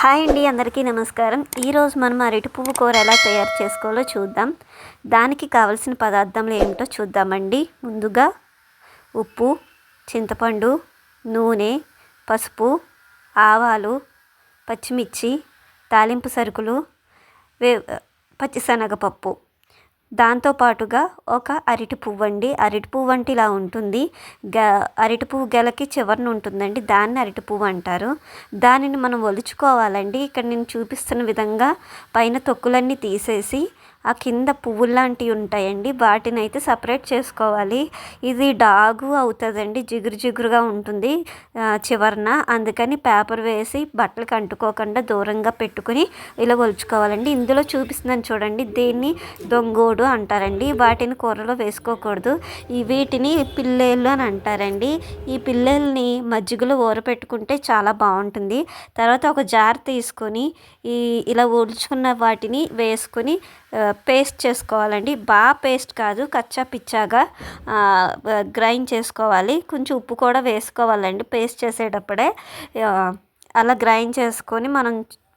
Hi అండి అందరికీ నమస్కారం. ఈరోజు మనం అరటి పువ్వు కూర ఎలా తయారు చేసుకోవాలో చూద్దాం. దానికి కావలసిన పదార్థాలు ఏమిటో చూద్దామండి. ముందుగా ఉప్పు చింతపండు నూనె పసుపు ఆవాలు పచ్చిమిర్చి తాలింపు సరుకులు వే పచ్చిశనగపప్పు. దాంతోపాటుగా ఒక అరటి పువ్వు అండి. అరటి పువ్వు అంటే ఇలా ఉంటుంది. గ అరటి పువ్వు గెలకి చివరన ఉంటుందండి. దాన్ని అరటి పువ్వు అంటారు. దానిని మనం ఒలుచుకోవాలండి. ఇక్కడ నేను చూపిస్తున్న విధంగా పైన తొక్కులన్నీ తీసేసి ఆ కింద పువ్వులు లాంటివి ఉంటాయండి. వాటిని అయితే సపరేట్ చేసుకోవాలి. ఇది డాగు అవుతుందండి. జిగురు జిగురుగా ఉంటుంది చివరన. అందుకని పేపర్ వేసి బట్టలకు అంటుకోకుండా దూరంగా పెట్టుకుని ఇలా ఒలుచుకోవాలండి. ఇందులో చూపిస్తున్నాను చూడండి. దీన్ని దొంగోడు అంటారండి. వాటిని కూరలో వేసుకోకూడదు. ఈ వీటిని పిల్లేళ్ళు అని అంటారండి. ఈ పిల్లల్ని మజ్జిగలో ఊరపెట్టుకుంటే చాలా బాగుంటుంది. తర్వాత ఒక జార్ తీసుకొని ఈ ఇలా ఒలుచుకున్న వాటిని వేసుకొని పేస్ట్ చేసుకోవాలండి. బాగా పేస్ట్ కాదు కచ్చా పిచ్చాగా గ్రైండ్ చేసుకోవాలి. కొంచెం ఉప్పు కూడా వేసుకోవాలండి పేస్ట్ చేసేటప్పుడే. అలా గ్రైండ్ చేసుకొని మనం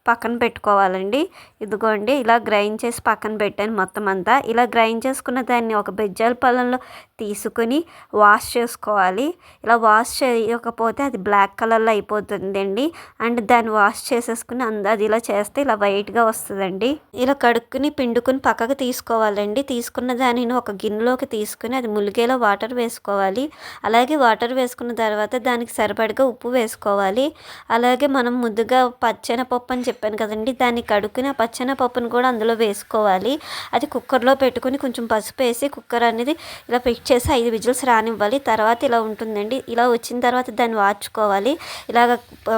పక్కన పెట్టుకోవాలండి. ఇదిగోండి ఇలా గ్రైండ్ చేసి పక్కన పెట్టాను మొత్తం అంతా. ఇలా గ్రైండ్ చేసుకున్న దాన్ని ఒక బెజ్జాల పళ్ళంలో తీసుకుని వాష్ చేసుకోవాలి. ఇలా వాష్ చేయకపోతే అది బ్లాక్ కలర్లో అయిపోతుందండి. అండ్ దాన్ని వాష్ చేసేసుకుని అది ఇలా చేస్తే ఇలా వైట్గా వస్తుందండి. ఇలా కడుక్కుని పిండుకుని పక్కకు తీసుకోవాలండి. తీసుకున్న దానిని ఒక గిన్నెలోకి తీసుకుని అది ములిగేలో వాటర్ వేసుకోవాలి. అలాగే వాటర్ వేసుకున్న తర్వాత దానికి సరిపడగా ఉప్పు వేసుకోవాలి. అలాగే మనం ముద్దుగా పచ్చెనపప్పు అని చెప్పాను కదండి దాన్ని కడుక్కుని ఆ పచ్చెనపప్పును కూడా అందులో వేసుకోవాలి. అది కుక్కర్లో పెట్టుకుని కొంచెం పసుపు వేసి కుక్కర్ అనేది ఇలా పెట్టి చేసి ఐదు విజిల్స్ రానివ్వాలి. తర్వాత ఇలా ఉంటుందండి. ఇలా వచ్చిన తర్వాత దాన్ని వాచుకోవాలి ఇలాగ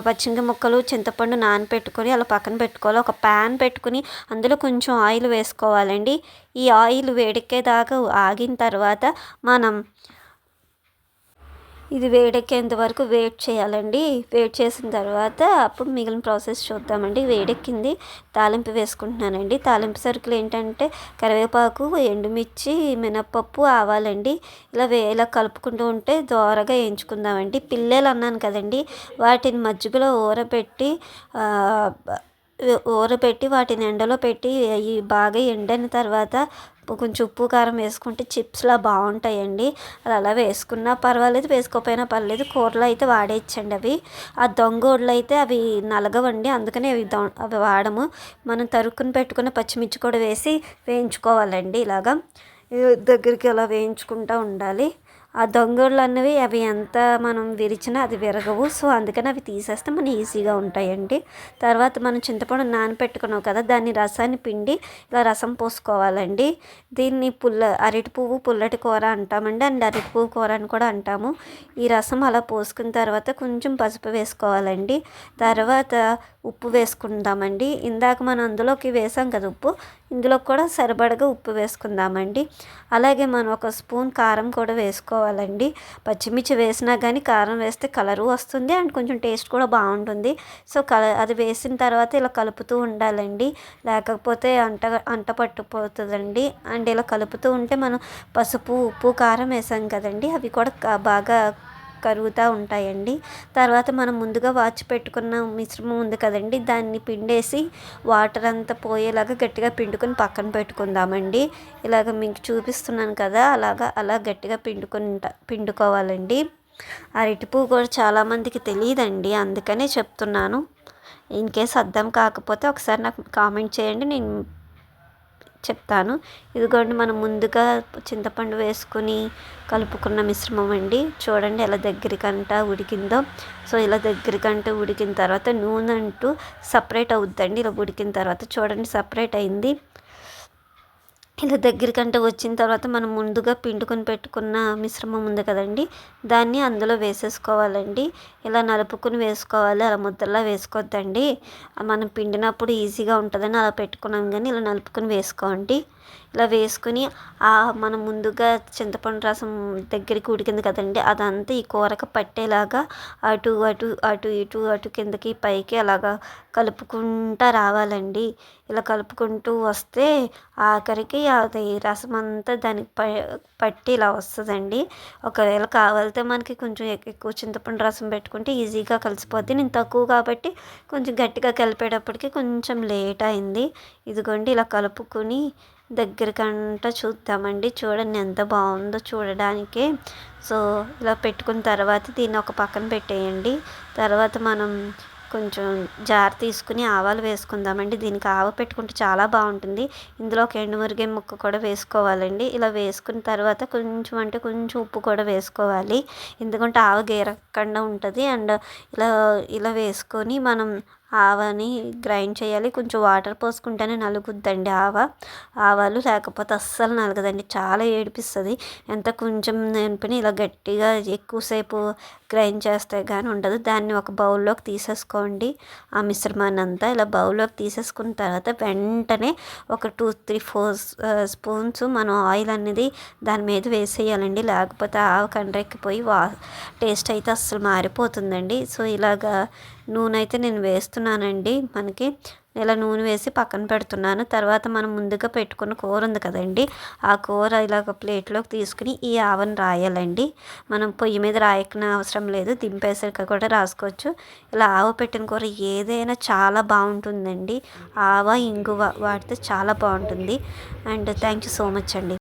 పచ్చిమిరపకాయ ముక్కలు చింతపండు నానపెట్టుకొని అలా పక్కన పెట్టుకోవాలి. ఒక ప్యాన్ పెట్టుకుని అందులో కొంచెం ఆయిల్ వేసుకోవాలండి. ఈ ఆయిల్ వేడెక్కేదాకా ఆగిన తర్వాత మనం ఇది వేడెక్కేంత వరకు వెయిట్ చేయాలండి. వెయిట్ చేసిన తర్వాత అప్పుడు మిగిలిన ప్రాసెస్ చూద్దామండి. వేడెక్కింది. తాలింపు వేసుకుంటున్నానండి. తాలింపు సరుకులు ఏంటంటే కరివేపాకు ఎండుమిర్చి మినప్పప్పు ఆవాలండి. ఇలా వే ఇలా కలుపుకుంటూ ఉంటే దోరగా వేయించుకుందామండి. పిల్లలు అన్నాను కదండి వాటిని మజ్జిగలో ఊరబెట్టి ఊరబెట్టి వాటిని ఎండలో పెట్టి అవి బాగా ఎండిన తర్వాత కొంచెం ఉప్పు కారం వేసుకుంటే చిప్స్లా బాగుంటాయండి. అది అలా వేసుకున్నా పర్వాలేదు వేసుకోకపోయినా పర్లేదు. కూరలో అయితే వాడేయచ్చండి అవి. ఆ దొంగోళ్ళు అయితే అవి నలగవండి. అందుకనే అవి అవి వాడము. మనం తరుక్కుని పెట్టుకున్న పచ్చిమిర్చి కూడా వేసి వేయించుకోవాలండి ఇలాగా. దగ్గరికి అలా వేయించుకుంటూ ఉండాలి. ఆ దొంగళ్ళు అన్నవి అవి ఎంత మనం విరిచినా అది విరగవు. సో అందుకని అవి తీసేస్తే మన ఈజీగా ఉంటాయండి. తర్వాత మనం చింతపండు నానపెట్టుకున్నాం కదా దాన్ని రసాన్ని పిండి ఇలా రసం పోసుకోవాలండి. దీన్ని పుల్ల అరటి పువ్వు పుల్లటి కూర అంటామండి. అండ్ అరటి పువ్వు కూర అని కూడా అంటాము. ఈ రసం అలా పోసుకున్న తర్వాత కొంచెం పసుపు వేసుకోవాలండి. తర్వాత ఉప్పు వేసుకుందామండి. ఇందాక మనం అందులోకి వేసాం కదా ఉప్పు. ఇందులో కూడా సరిపడగా ఉప్పు వేసుకుందామండి. అలాగే మనం ఒక స్పూన్ కారం కూడా వేసుకోవాలండి. పచ్చిమిర్చి వేసినా కానీ కారం వేస్తే కలరు వస్తుంది అండ్ కొంచెం టేస్ట్ కూడా బాగుంటుంది. సో కల అది వేసిన తర్వాత ఇలా కలుపుతూ ఉండాలండి. లేకపోతే అంట అంట పట్టుపోతుందండి. అండ్ ఇలా కలుపుతూ ఉంటే మనం పసుపు ఉప్పు కారం వేసాం కదండి. అవి కూడా బాగా కరుగుతూ ఉంటాయండి. తర్వాత మనం ముందుగా వాచి పెట్టుకున్న మిశ్రమం ఉంది కదండి దాన్ని పిండేసి వాటర్ అంతా పోయేలాగా గట్టిగా పిండుకొని పక్కన పెట్టుకుందామండి. ఇలాగ మీకు చూపిస్తున్నాను కదా అలాగా అలా గట్టిగా పిండుకుంటా పిండుకోవాలండి. అరటిపువ్వు కూడా చాలామందికి తెలియదండి అందుకనే చెప్తున్నాను. ఇన్ కేస్ అర్థం కాకపోతే ఒకసారి నాకు కామెంట్ చేయండి నేను చెప్తాను. ఇదిగోండి మనం ముందుగా చింతపండు వేసుకుని కలుపుకున్న మిశ్రమం అండి. చూడండి ఎలా దగ్గరికంట ఉడికిందో. సో ఇలా దగ్గరికంట ఉడికిన తర్వాత నూనె అంటూ సపరేట్ అవుద్దండి. ఇలా ఉడికిన తర్వాత చూడండి సపరేట్ అయింది. ఇలా దగ్గరికంటే వచ్చిన తర్వాత మనం ముందుగా పిండుకొని పెట్టుకున్న మిశ్రమం ఉంది కదండి. దాన్ని అందులో వేసేసుకోవాలండి. ఇలా నలుపుకుని వేసుకోవాలి. అలా ముద్దలా వేసుకోవద్దండి మనం పిండినప్పుడు ఈజీగా ఉంటుందని అలా పెట్టుకున్నాం కానీ ఇలా నలుపుకొని వేసుకోండి. ఇలా వేసుకుని మనం ముందుగా చింతపండు రసం దగ్గరికి ఉడికింది కదండి. అదంతా ఈ కూరకు పట్టేలాగా అటు అటు అటు ఇటు అటు కిందకి పైకి అలాగా కలుపుకుంటూ రావాలండి. ఇలా కలుపుకుంటూ వస్తే ఆఖరికి అది రసం అంతా దానికి ప పట్టి ఇలా వస్తుందండి. ఒకవేళ కావాలితే మనకి కొంచెం ఎక్కువ చింతపండు రసం పెట్టుకుంటే ఈజీగా కలిసిపోద్ది. నేను తక్కువ కాబట్టి కొంచెం గట్టిగా కలిపేటప్పటికి కొంచెం లేట్ అయింది. ఇదిగోండి ఇలా కలుపుకొని దగ్గరకంట చూద్దామండి. చూడండి ఎంత బాగుందో చూడడానికి. సో ఇలా పెట్టుకున్న తర్వాత దీన్ని ఒక పక్కన పెట్టేయండి. తర్వాత మనం కొంచెం జార్ తీసుకుని ఆవాలు వేసుకుందామండి. దీనికి ఆవ పెట్టుకుంటే చాలా బాగుంటుంది. ఇందులో ఒక ఎండుమురిగే ముక్క కూడా వేసుకోవాలండి. ఇలా వేసుకున్న తర్వాత కొంచెం అంటే కొంచెం ఉప్పు కూడా వేసుకోవాలి. ఎందుకంటే ఆవ గీరకుండా ఉంటుంది. అండ్ ఇలా ఇలా వేసుకొని మనం ఆవాని గ్రైండ్ చేయాలి. కొంచెం వాటర్ పోసుకుంటేనే నలుగుద్దండి ఆవ. ఆవాలు లేకపోతే అస్సలు నలగదండి. చాలా ఏడిపిస్తుంది. ఎంత కొంచెం నేర్పిని ఇలా గట్టిగా ఎక్కువసేపు గ్రైండ్ చేస్తే కానీ ఉండదు. దాన్ని ఒక బౌల్లోకి తీసేసుకోండి. ఆ మిశ్రమాన్ని అంతా ఇలా బౌల్లోకి తీసేసుకున్న తర్వాత వెంటనే ఒక టూ త్రీ ఫోర్ స్పూన్స్ మనం ఆయిల్ అనేది దాని మీద వేసేయాలండి. లేకపోతే ఆవ కండ్రెక్కిపోయి వా టేస్ట్ అయితే అస్సలు మారిపోతుందండి. సో ఇలాగా నూనె అయితే నేను వేస్తున్నానండి. మనకి ఇలా నూనె వేసి పక్కన పెడుతున్నాను. తర్వాత మనం ముందుగా పెట్టుకున్న కూర ఉంది కదండి. ఆ కూర ఇలా ఒక ప్లేట్లోకి తీసుకుని ఈ ఆవను రాయాలండి. మనం పొయ్యి మీద రాయకన అవసరం లేదు. దింపేసాక కూడా రాసుకోవచ్చు. ఇలా ఆవ పెట్టిన కూర ఏదైనా చాలా బాగుంటుందండి. ఆవ ఇంగువ వాడితే చాలా బాగుంటుంది. And thank you so much అండి.